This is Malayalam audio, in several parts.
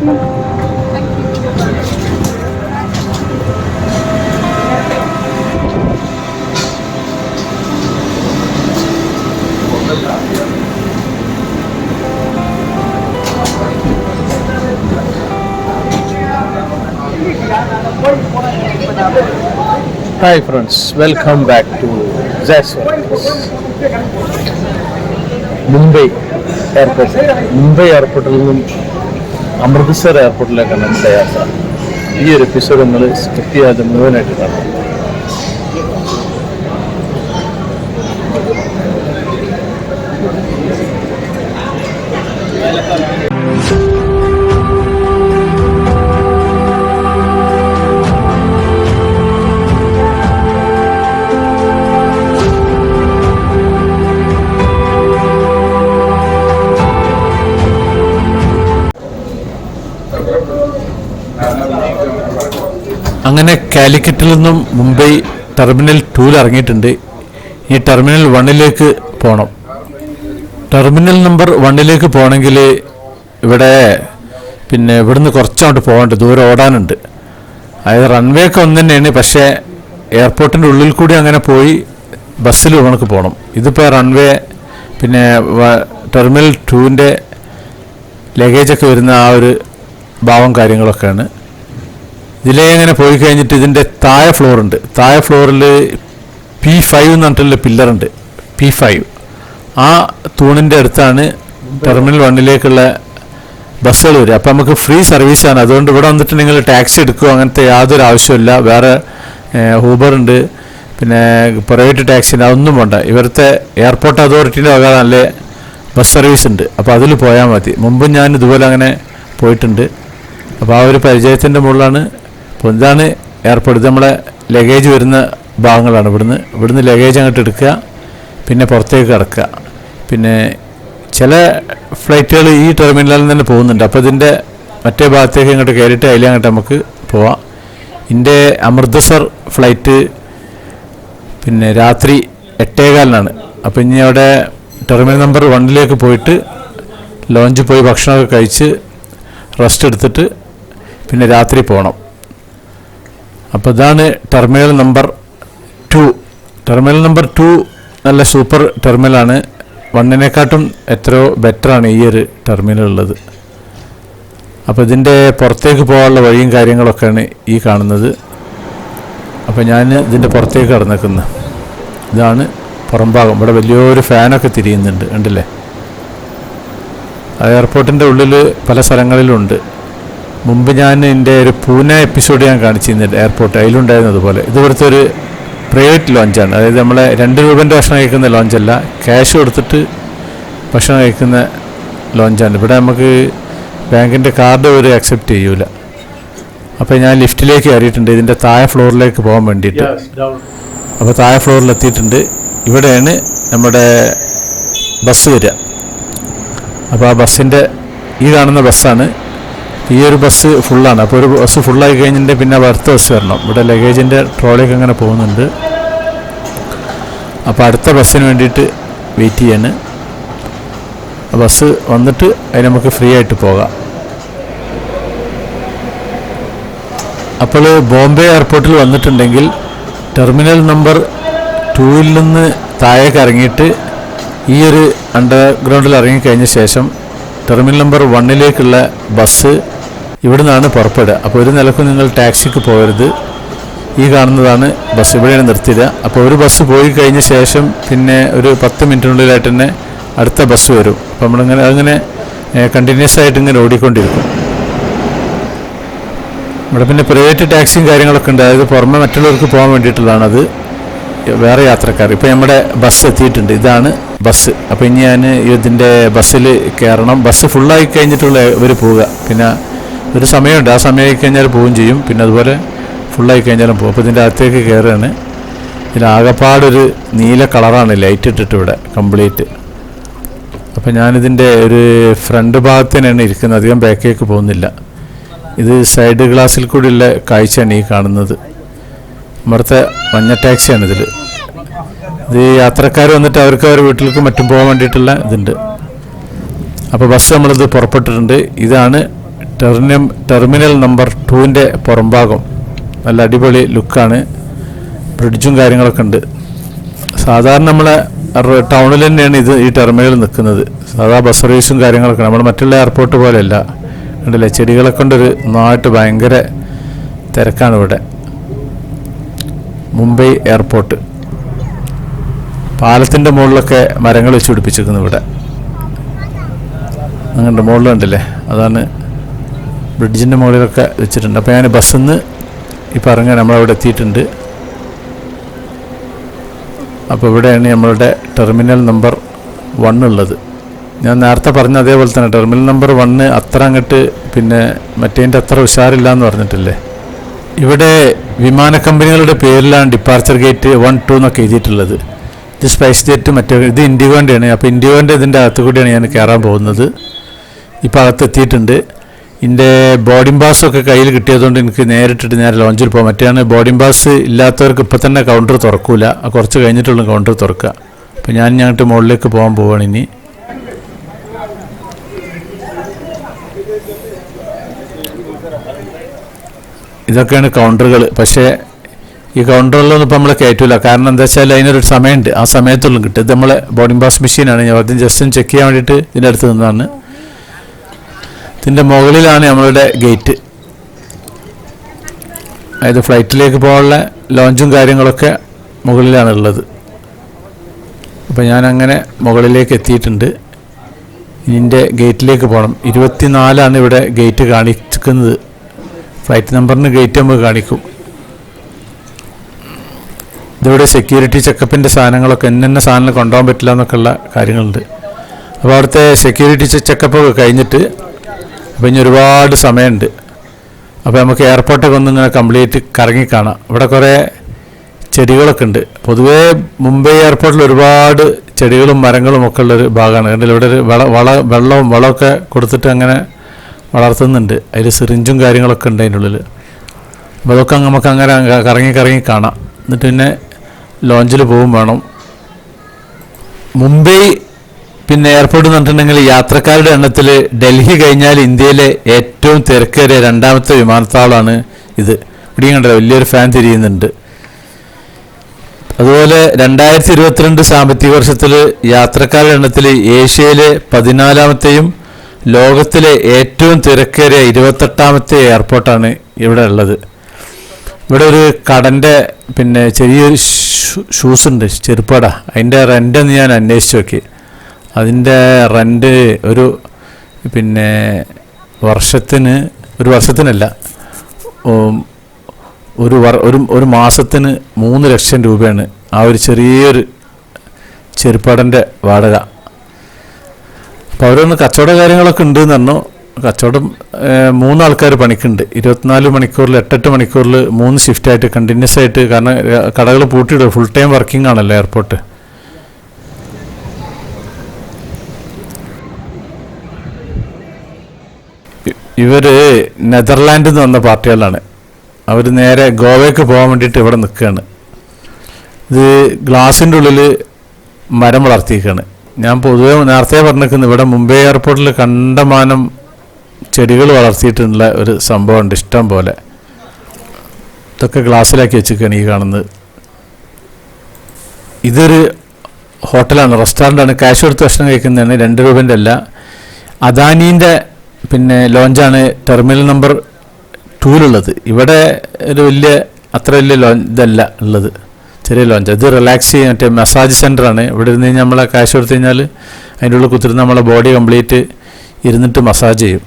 Hi friends welcome back to Mumbai airport Mumbai എയർപോർട്ടിൽ നിന്നും അമൃത്സർ എയർപോർട്ടിലേക്കാണ് യാത്ര ഈ ഒരു എപ്പിസോഡ് നിങ്ങൾ സ്കിപ്പ് ചെയ്യാതെ മുഴുവനായിട്ട് കാണാം. അങ്ങനെ കാലിക്കറ്റിൽ നിന്നും മുംബൈ ടെർമിനൽ ടൂവിൽ ഇറങ്ങിയിട്ടുണ്ട്. ഈ ടെർമിനൽ വണ്ണിലേക്ക് പോകണം ടെർമിനൽ നമ്പർ വണ്ണിലേക്ക് പോകണമെങ്കിൽ ഇവിടെ പിന്നെ ഇവിടുന്ന് കുറച്ചങ്ങോട്ട് പോകണ്ട ദൂരം ഓടാനുണ്ട്. അതായത് റൺവേ ഒക്കെ ഒന്ന് തന്നെയാണ് പക്ഷേ എയർപോർട്ടിന്റെ ഉള്ളിൽ കൂടി അങ്ങനെ പോയി ബസ്സിൽ നമുക്ക് പോകണം. ഇതിപ്പോൾ റൺവേ പിന്നെ ടെർമിനൽ ടൂവിന്റെ ലഗേജൊക്കെ വരുന്ന ആ ഒരു ഭാവം കാര്യങ്ങളൊക്കെയാണ്. ഇതിലേ ഇങ്ങനെ പോയി കഴിഞ്ഞിട്ട് ഇതിന്റെ താഴെ ഫ്ലോറുണ്ട് താഴെ ഫ്ലോറിൽ പി ഫൈവ് എന്ന് പറഞ്ഞിട്ടുള്ള പില്ലറുണ്ട് പി ഫൈവ് ആ തൂണിന്റെ അടുത്താണ് ടെർമിനൽ വണ്ണിലേക്കുള്ള ബസ്സുകൾ വരിക. അപ്പോൾ നമുക്ക് ഫ്രീ സർവീസാണ് അതുകൊണ്ട് ഇവിടെ വന്നിട്ട് നിങ്ങൾ ടാക്സി എടുക്കുക അങ്ങനത്തെ യാതൊരു ആവശ്യമില്ല വേറെ ഊബർ ഉണ്ട്. പിന്നെ പ്രൈവറ്റ് ടാക്സി അതൊന്നും വേണ്ട. ഇവിടുത്തെ എയർപോർട്ട് അതോറിറ്റിന്റെ വക നല്ല ബസ് സർവീസ് ഉണ്ട്. അപ്പോൾ അതിൽ പോയാൽ മതി. മുമ്പും ഞാൻ ഇതുപോലെ അങ്ങനെ പോയിട്ടുണ്ട്. അപ്പോൾ ആ ഒരു പരിചയത്തിന്റെ മുകളിലാണ് അപ്പോൾ ഇതാണ് എയർപോർട്ട് നമ്മളെ ലഗേജ് വരുന്ന ഭാഗങ്ങളാണ്. ഇവിടുന്ന് ഇവിടുന്ന് ലഗേജ് അങ്ങോട്ട് എടുക്കുക പിന്നെ പുറത്തേക്ക് കിടക്കുക. പിന്നെ ചില ഫ്ലൈറ്റുകൾ ഈ ടെർമിനലിൽ തന്നെ പോകുന്നുണ്ട്. അപ്പോൾ ഇതിന്റെ മറ്റേ ഭാഗത്തേക്ക് ഇങ്ങോട്ട് കയറിയിട്ട് അതിൽ അങ്ങോട്ട് നമുക്ക് പോവാം. ഇതിന്റെ അമൃതസർ ഫ്ലൈറ്റ് പിന്നെ രാത്രി എട്ടേകാലിനാണ്. അപ്പോൾ ഇനി അവിടെ ടെർമിനൽ നമ്പർ വണ്ണിലേക്ക് പോയിട്ട് ലോഞ്ചിൽ പോയി ഭക്ഷണമൊക്കെ കഴിച്ച് റെസ്റ്റ് എടുത്തിട്ട് പിന്നെ രാത്രി പോകണം. അപ്പോൾ ഇതാണ് terminal number two terminal number two നല്ല സൂപ്പർ ടെർമിനലാണ് വണ്ണിനെക്കാട്ടും എത്രയോ ബെറ്ററാണ് ഈ ഒരു ടെർമിനൽ ഉള്ളത്. അപ്പോൾ ഇതിന്റെ പുറത്തേക്ക് പോകാനുള്ള വഴിയും കാര്യങ്ങളൊക്കെയാണ് ഈ കാണുന്നത്. അപ്പോൾ ഞാൻ ഇതിന്റെ പുറത്തേക്ക് കടന്നേക്കുന്നത് ഇതാണ് പുറംഭാഗം. ഇവിടെ വലിയൊരു ഫാനൊക്കെ തിരിയുന്നുണ്ട്. ഉണ്ടല്ലേ എയർപോർട്ടിന്റെ ഉള്ളിൽ പല സ്ഥലങ്ങളിലുണ്ട്. മുമ്പ് ഞാൻ എന്റെ ഒരു പൂനെ എപ്പിസോഡ് ഞാൻ കാണിച്ചിരുന്നുണ്ട് എയർപോർട്ട് അതിലുണ്ടായിരുന്നു അതുപോലെ ഇത് ഇവിടുത്തെ ഒരു പ്രൈവറ്റ് ലോഞ്ചാണ് അതായത് നമ്മളെ രണ്ട് രൂപന്റെ ഭക്ഷണം കഴിക്കുന്ന ലോഞ്ചല്ല ക്യാഷ് കൊടുത്തിട്ട് ഭക്ഷണം കഴിക്കുന്ന ലോഞ്ചാണ് ഇവിടെ നമുക്ക് ബാങ്കിന്റെ കാർഡ് ഒരു അക്സെപ്റ്റ് ചെയ്യൂല. അപ്പോൾ ഞാൻ ലിഫ്റ്റിലേക്ക് കയറിയിട്ടുണ്ട്. ഇതിന്റെ താഴെ ഫ്ലോറിലേക്ക് പോകാൻ വേണ്ടിയിട്ട്. അപ്പോൾ താഴെ ഫ്ലോറിൽ എത്തിയിട്ടുണ്ട്. ഇവിടെയാണ് നമ്മുടെ ബസ് വരിക. അപ്പോൾ ആ ബസ്സിന്റെ ഈ കാണുന്ന ബസ്സാണ്. ഈ ഒരു ബസ് ഫുള്ളാണ് അപ്പോൾ ഒരു ബസ് ഫുള്ളായി കഴിഞ്ഞിട്ട് പിന്നെ അടുത്ത ബസ് വരണം. ഇവിടെ ലഗേജിന്റെ ട്രോളിയൊക്കെ അങ്ങനെ പോകുന്നുണ്ട്. അപ്പോൾ അടുത്ത ബസ്സിന് വേണ്ടിയിട്ട് വെയിറ്റ് ചെയ്യാണ്. ബസ് വന്നിട്ട് അതിന് നമുക്ക് ഫ്രീ ആയിട്ട് പോകാം. അപ്പോൾ ബോംബെ എയർപോർട്ടിൽ വന്നിട്ടുണ്ടെങ്കിൽ ടെർമിനൽ നമ്പർ ടൂവിൽ നിന്ന് താഴേക്ക് ഇറങ്ങിയിട്ട് ഈ ഒരു അണ്ടർഗ്രൗണ്ടിൽ ഇറങ്ങിക്കഴിഞ്ഞ ശേഷം ടെർമിനൽ നമ്പർ വണ്ണിലേക്കുള്ള ബസ് ഇവിടെ നിന്നാണ് പുറപ്പെടുക. അപ്പോൾ ഒരു നിലക്കും നിങ്ങൾ ടാക്സിക്ക് പോകരുത്. ഈ കാണുന്നതാണ് ബസ്. ഇവിടെയാണ് നിർത്തിയത്. അപ്പോൾ ഒരു ബസ് പോയി കഴിഞ്ഞ ശേഷം പിന്നെ ഒരു പത്ത് മിനിറ്റിനുള്ളിലായിട്ട് തന്നെ അടുത്ത ബസ് വരും. അപ്പോൾ നമ്മളിങ്ങനെ അങ്ങനെ കണ്ടിന്യൂസ് ആയിട്ട് ഇങ്ങനെ ഓടിക്കൊണ്ടിരിക്കും. ഇവിടെ പിന്നെ പ്രൈവറ്റ് ടാക്സിയും കാര്യങ്ങളൊക്കെ ഉണ്ട്. അതായത് പുറമെ മറ്റുള്ളവർക്ക് പോകാൻ വേണ്ടിയിട്ടുള്ളതാണ് അത്. വേറെ യാത്രക്കാർ. ഇപ്പോൾ നമ്മുടെ ബസ് എത്തിയിട്ടുണ്ട്. ഇതാണ് ബസ്. അപ്പോൾ ഇനി ഞാൻ ഇതിന്റെ ബസ്സിൽ കയറണം. ബസ് ഫുള്ളായി കഴിഞ്ഞിട്ടുള്ള ഇവർ പോവുക. പിന്നെ ഒരു സമയമുണ്ട്. ആ സമയമായി കഴിഞ്ഞാൽ പോവുകയും ചെയ്യും. പിന്നെ അതുപോലെ ഫുള്ളായി കഴിഞ്ഞാലും പോകും അപ്പോൾ ഇതിന്റെ അകത്തേക്ക് കയറുകയാണ്. ഇതിലാകപ്പാടൊരു നീല കളറാണ് ലൈറ്റ് ഇട്ടിട്ട് ഇവിടെ കംപ്ലീറ്റ് അപ്പോൾ ഞാനിതിന്റെ ഒരു ഫ്രണ്ട് ഭാഗത്ത് തന്നെയാണ് ഇരിക്കുന്നത്. അധികം ബാക്കിലേക്ക് പോകുന്നില്ല. ഇത് സൈഡ് ഗ്ലാസ്സിൽ കൂടിയുള്ള കാഴ്ചയാണ് ഈ കാണുന്നത്. ഇവിടുത്തെ മഞ്ഞ ടാക്സിയാണ് ഇതിൽ ഇത് യാത്രക്കാർ വന്നിട്ട് അവർക്ക് അവരുടെ വീട്ടിലേക്ക് മറ്റും പോകാൻ വേണ്ടിയിട്ടുള്ള ഇതുണ്ട്. അപ്പോൾ ബസ് നമ്മളിത് പുറപ്പെട്ടിട്ടുണ്ട്. ഇതാണ് ടെർമിനം ടെർമിനൽ നമ്പർ ടുവിന്റെ പുറംഭാഗം. നല്ല അടിപൊളി ലുക്കാണ്. ബ്രിഡ്ജും കാര്യങ്ങളൊക്കെ ഉണ്ട്. സാധാരണ നമ്മളെ ടൗണിൽ തന്നെയാണ് ഇത് ഈ ടെർമിനൽ നിൽക്കുന്നത്. സാധാ ബസ് സർവീസും കാര്യങ്ങളൊക്കെ നമ്മൾ മറ്റുള്ള എയർപോർട്ട് പോലെയല്ല. കണ്ടില്ലേ? ചെടികളെ കൊണ്ടൊരു നന്നായിട്ട് ഭയങ്കര തിരക്കാണ് ഇവിടെ. മുംബൈ എയർപോർട്ട്. പാലത്തിന്റെ മുകളിലൊക്കെ മരങ്ങൾ വെച്ച് പിടിപ്പിച്ചിരിക്കുന്നു ഇവിടെ. അങ്ങനെ മുകളിലുണ്ടല്ലേ അതാണ് ബ്രിഡ്ജിന്റെ മുകളിലൊക്കെ വെച്ചിട്ടുണ്ട്. അപ്പോൾ ഞാൻ ബസ്സിൽ നിന്ന് ഇപ്പോൾ ഇറങ്ങാൻ നമ്മളവിടെ എത്തിയിട്ടുണ്ട്. അപ്പോൾ ഇവിടെയാണ് നമ്മളുടെ ടെർമിനൽ നമ്പർ വൺ ഉള്ളത്. ഞാൻ നേരത്തെ പറഞ്ഞ അതേപോലെ തന്നെ ടെർമിനൽ നമ്പർ വണ്ണ് അത്ര അങ്ങോട്ട് പിന്നെ മറ്റേന്റെ അത്ര ഉഷാറില്ല എന്ന് പറഞ്ഞിട്ടില്ലേ? ഇവിടെ വിമാന കമ്പനികളുടെ പേരിലാണ് ഡിപ്പാർച്ചർ ഗേറ്റ് വൺ ടു എന്നൊക്കെ എഴുതിയിട്ടുള്ളത്. ഇത് സ്പൈസ് ജെറ്റ് മറ്റേ ഇത് ഇൻഡിഗോന്റെയാണ് അപ്പോൾ ഇൻഡിഗോന്റെ ഇതിന്റെ അകത്ത് കൂടിയാണ് ഞാൻ കയറാൻ പോകുന്നത്. ഇപ്പോൾ അകത്ത് എത്തിയിട്ടുണ്ട്. എന്റെ ബോർഡിംഗ് പാസ് ഒക്കെ കയ്യിൽ കിട്ടിയതുകൊണ്ട് എനിക്ക് നേരിട്ടിട്ട് നേരെ ലോഞ്ചിൽ പോകാം മറ്റേയാണ് ബോർഡിംഗ് പാസ് ഇല്ലാത്തവർക്ക് ഇപ്പം തന്നെ കൗണ്ടർ തുറക്കില്ല കുറച്ച് കഴിഞ്ഞിട്ടുള്ള കൗണ്ടർ തുറക്കുക. അപ്പോൾ ഞാൻ ഞങ്ങൾക്ക് മുകളിലേക്ക് പോകാൻ പോവാണ് ഇനി. ഇതൊക്കെയാണ് കൗണ്ടറുകൾ പക്ഷേ ഈ കൗണ്ടറിലൊന്നും ഇപ്പം നമ്മൾ കയറ്റില്ല കാരണം എന്താ വെച്ചാൽ അതിനൊരു സമയമുണ്ട്. ആ സമയത്തുള്ളും കിട്ടും. ഇത് നമ്മളെ ബോർഡിംഗ് പാസ് മെഷീനാണ് ഞാൻ ആദ്യം ജസ്റ്റ് ചെക്ക് ചെയ്യാൻ വേണ്ടിയിട്ട് ഇതിന്റെ അടുത്ത് നിന്നാണ് ഇതിന്റെ മുകളിലാണ് നമ്മളുടെ ഗേറ്റ്. അതായത് ഫ്ലൈറ്റിലേക്ക് പോകാനുള്ള ലോഞ്ചും കാര്യങ്ങളൊക്കെ മുകളിലാണ് ഉള്ളത്. അപ്പോൾ ഞാൻ അങ്ങനെ മുകളിലേക്ക് എത്തിയിട്ടുണ്ട്. ഇതിന്റെ ഗേറ്റിലേക്ക് പോകണം. ഇരുപത്തിനാലാണ് ഇവിടെ ഗേറ്റ് കാണിക്കുന്നത്. ഫ്ലൈറ്റ് നമ്പറിന് ഗേറ്റ് നമുക്ക് കാണിക്കും. ഇതിവിടെ സെക്യൂരിറ്റി ചെക്കപ്പിന്റെ സാധനങ്ങളൊക്കെ എന്നെ സാധനം കൊണ്ടുപോകാൻ പറ്റില്ല എന്നൊക്കെയുള്ള കാര്യങ്ങളുണ്ട്. അപ്പോൾ അവിടുത്തെ സെക്യൂരിറ്റി ചെക്കപ്പൊക്കെ കഴിഞ്ഞിട്ട് അപ്പോൾ ഇനി ഒരുപാട് സമയമുണ്ട്. അപ്പോൾ നമുക്ക് എയർപോർട്ടൊക്കെ ഒന്ന് ഇങ്ങനെ കംപ്ലീറ്റ് കറങ്ങി കാണാം. ഇവിടെ കുറേ ചെടികളൊക്കെ ഉണ്ട്. പൊതുവേ മുംബൈ എയർപോർട്ടിൽ ഒരുപാട് ചെടികളും മരങ്ങളും ഒക്കെ ഉള്ളൊരു ഭാഗമാണ്. കണ്ടില്ല? ഇവിടെ ഒരു വള വള വെള്ളവും വളമൊക്കെ കൊടുത്തിട്ട് അങ്ങനെ വളർത്തുന്നുണ്ട്. അതിൽ സിറിഞ്ചും കാര്യങ്ങളൊക്കെ ഉണ്ട് അതിന്റെ ഉള്ളിൽ അപ്പോൾ അതൊക്കെ നമുക്ക് അങ്ങനെ കറങ്ങി കറങ്ങി കാണാം. എന്നിട്ട് പിന്നെ ലോഞ്ചിൽ പോകും വേണം. മുംബൈ പിന്നെ എയർപോർട്ട് എന്ന് പറഞ്ഞിട്ടുണ്ടെങ്കിൽ യാത്രക്കാരുടെ എണ്ണത്തിൽ ഡൽഹി കഴിഞ്ഞാൽ ഇന്ത്യയിലെ ഏറ്റവും തിരക്കേറിയ രണ്ടാമത്തെ വിമാനത്താവളമാണ് ഇത്. ഇവിടെയും കണ്ടല്ലോ വലിയൊരു ഫാൻ തിരിയുന്നുണ്ട്. അതുപോലെ രണ്ടായിരത്തി ഇരുപത്തിരണ്ട് സാമ്പത്തിക വർഷത്തിൽ യാത്രക്കാരുടെ എണ്ണത്തിൽ ഏഷ്യയിലെ പതിനാലാമത്തെയും ലോകത്തിലെ ഏറ്റവും തിരക്കേറിയ ഇരുപത്തെട്ടാമത്തെ എയർപോർട്ടാണ് ഇവിടെ ഉള്ളത്. ഇവിടെ ഒരു കടന്റെ പിന്നെ ചെറിയൊരു ഷൂസ് ഉണ്ട് ചെരുപ്പട അതിന്റെ റെന്റെന്ന് ഞാൻ അന്വേഷിച്ച് നോക്കി. അതിന്റെ റെന്റ് ഒരു പിന്നെ വർഷത്തിന് ഒരു വർഷത്തിനല്ല ഒരു വർ ഒരു ഒരു മാസത്തിന് മൂന്ന് ലക്ഷം രൂപയാണ് ആ ഒരു ചെറിയൊരു ചെരുപ്പാടന്റെ വാടക. അപ്പോൾ അവരൊന്ന് കച്ചവട കാര്യങ്ങളൊക്കെ ഉണ്ട് എന്ന് പറഞ്ഞു. കച്ചവടം മൂന്നാൾക്കാർ പണിക്കുണ്ട്. ഇരുപത്തിനാല് മണിക്കൂറിൽ എട്ടെട്ട് മണിക്കൂറിൽ മൂന്ന് ഷിഫ്റ്റായിട്ട് കണ്ടിന്യൂസ് ആയിട്ട് കാരണം കടകൾ പൂട്ടിയിടും. ഫുൾ ടൈം വർക്കിംഗ് ആണല്ലോ എയർപോർട്ട് ഇവർ നെതർലാൻഡിൽ നിന്ന് വന്ന പാർട്ടികളാണ്. അവർ നേരെ ഗോവയ്ക്ക് പോകാൻ വേണ്ടിയിട്ട് ഇവിടെ നിൽക്കുകയാണ്. ഇത് ഗ്ലാസിന്റെ ഉള്ളിൽ മരം വളർത്തിയിരിക്കുകയാണ്. ഞാൻ പൊതുവെ നേരത്തെ പറഞ്ഞിരിക്കുന്നത് ഇവിടെ മുംബൈ എയർപോർട്ടിൽ കണ്ടമാനം ചെടികൾ വളർത്തിയിട്ടുള്ള ഒരു സംഭവമുണ്ട് ഇഷ്ടം പോലെ. ഇതൊക്കെ ഗ്ലാസ്സിലാക്കി വെച്ചിരിക്കുകയാണ് ഈ കാണുന്നത്. ഇതൊരു ഹോട്ടലാണ് റെസ്റ്റോറന്റാണ്. ക്യാഷ് കൊടുത്ത് ഭക്ഷണം കഴിക്കുന്നതാണ് രണ്ട് രൂപന്റെ അല്ല. അദാനീന്റെ പിന്നെ ലോഞ്ചാണ് ടെർമിനൽ നമ്പർ ടൂലുള്ളത്. ഇവിടെ ഒരു വലിയ അത്ര വലിയ ലോഞ്ച് ഇതല്ല ഉള്ളത്. ചെറിയ ലോഞ്ച്. ഇത് റിലാക്സ് ചെയ്യാൻ മറ്റേ മസാജ് സെന്ററാണ് ഇവിടെ ഇരുന്ന് കഴിഞ്ഞാൽ നമ്മളെ കാശ് കൊടുത്തു കഴിഞ്ഞാൽ അതിന്റെ ഉള്ളിൽ കുത്തിരുന്ന് നമ്മളെ ബോഡി കംപ്ലീറ്റ് ഇരുന്നിട്ട് മസാജ് ചെയ്യും.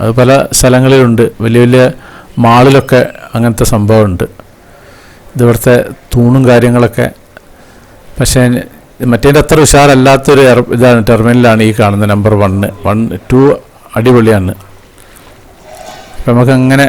അത് പല സ്ഥലങ്ങളിലുണ്ട്. വലിയ വലിയ മാളിലൊക്കെ അങ്ങനത്തെ സംഭവമുണ്ട്. ഇതിവിടുത്തെ തൂണും കാര്യങ്ങളൊക്കെ. പക്ഷേ മറ്റേന്റെ അത്ര ഉഷാറല്ലാത്തൊരു ഇതാണ് ടെർമിനലാണ് ഈ കാണുന്ന നമ്പർ വണ്ണ് വൺ ടു അടിപൊളിയാണ്. അപ്പം നമുക്ക് അങ്ങനെ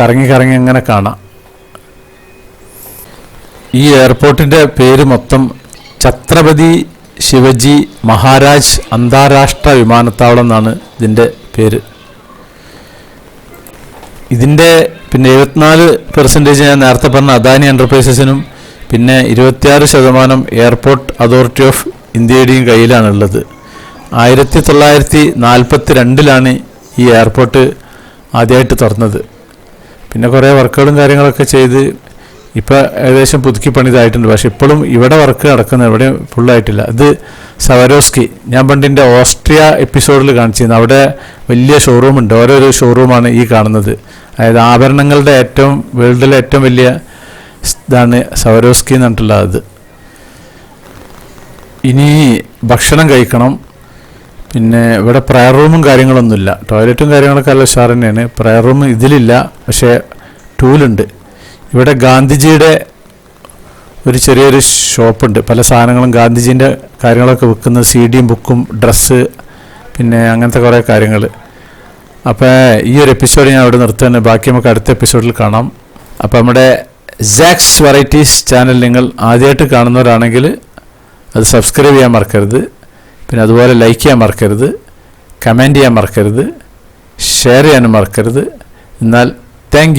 കറങ്ങി കറങ്ങി അങ്ങനെ കാണാം. ഈ എയർപോർട്ടിന്റെ പേര് മൊത്തം ഛത്രപതി ശിവജി മഹാരാജ് അന്താരാഷ്ട്ര വിമാനത്താവളം എന്നാണ് ഇതിന്റെ പേര്. ഇതിന്റെ പിന്നെ എഴുപത്തിനാല് പെർസെന്റേജ് ഞാൻ നേരത്തെ പറഞ്ഞ അദാനി എന്റർപ്രൈസസിനും പിന്നെ ഇരുപത്തിയാറ് ശതമാനം എയർപോർട്ട് അതോറിറ്റി ഓഫ് ഇന്ത്യയുടെയും കയ്യിലാണുള്ളത്. ആയിരത്തി തൊള്ളായിരത്തി നാൽപ്പത്തി രണ്ടിലാണ് ഈ എയർപോർട്ട് ആദ്യമായിട്ട് തുറന്നത്. പിന്നെ കുറേ വർക്കുകളും കാര്യങ്ങളൊക്കെ ചെയ്ത് ഇപ്പോൾ ഏകദേശം പുതുക്കി പണിതായിട്ടുണ്ട്. പക്ഷെ ഇപ്പോഴും ഇവിടെ വർക്ക് നടക്കുന്നത് ഇവിടെ ഫുള്ളായിട്ടില്ല ഇത് സവരോസ്കി. ഞാൻ പണ്ടിന്റെ ഓസ്ട്രിയ എപ്പിസോഡിൽ കാണിച്ചിരുന്നു. അവിടെ വലിയ ഷോറൂം ഉണ്ട്. ഓരോരോ ഷോറൂമാണ് ഈ കാണുന്നത്. അതായത് ആഭരണങ്ങളുടെ ഏറ്റവും വേൾഡിലെ ഏറ്റവും വലിയ ഇതാണ് സവരോസ്കി എന്ന് പറഞ്ഞിട്ടുള്ളത്. ഇനി ഭക്ഷണം കഴിക്കണം. പിന്നെ ഇവിടെ പ്രയർ റൂമും കാര്യങ്ങളൊന്നുമില്ല. ടോയ്ലറ്റും കാര്യങ്ങളൊക്കെ നല്ല ഉഷാർ തന്നെയാണ്. പ്രയർ റൂം ഇതിലില്ല പക്ഷേ ടൂലുണ്ട് ഇവിടെ ഗാന്ധിജിയുടെ ഒരു ചെറിയൊരു ഷോപ്പുണ്ട് പല സാധനങ്ങളും ഗാന്ധിജീന്റെ കാര്യങ്ങളൊക്കെ വിൽക്കുന്ന സി ഡിയും ബുക്കും ഡ്രസ്സ് പിന്നെ അങ്ങനത്തെ കുറേ കാര്യങ്ങൾ അപ്പോൾ ഈ ഒരു എപ്പിസോഡ് ഞാൻ അവിടെ നിർത്തുകയാണ്. ബാക്കി നമുക്ക് അടുത്ത എപ്പിസോഡിൽ കാണാം. അപ്പോൾ നമ്മുടെ സാക്സ് വെറൈറ്റീസ് ചാനൽ നിങ്ങൾ ആദ്യമായിട്ട് കാണുന്നവരാണെങ്കിൽ അത് സബ്സ്ക്രൈബ് ചെയ്യാൻ മറക്കരുത്. പിന്നെ അതുപോലെ ലൈക്ക് ചെയ്യാൻ മറക്കരുത് കമന്റ് ചെയ്യാൻ മറക്കരുത് ഷെയർ ചെയ്യാനും മറക്കരുത്. എന്നാൽ താങ്ക്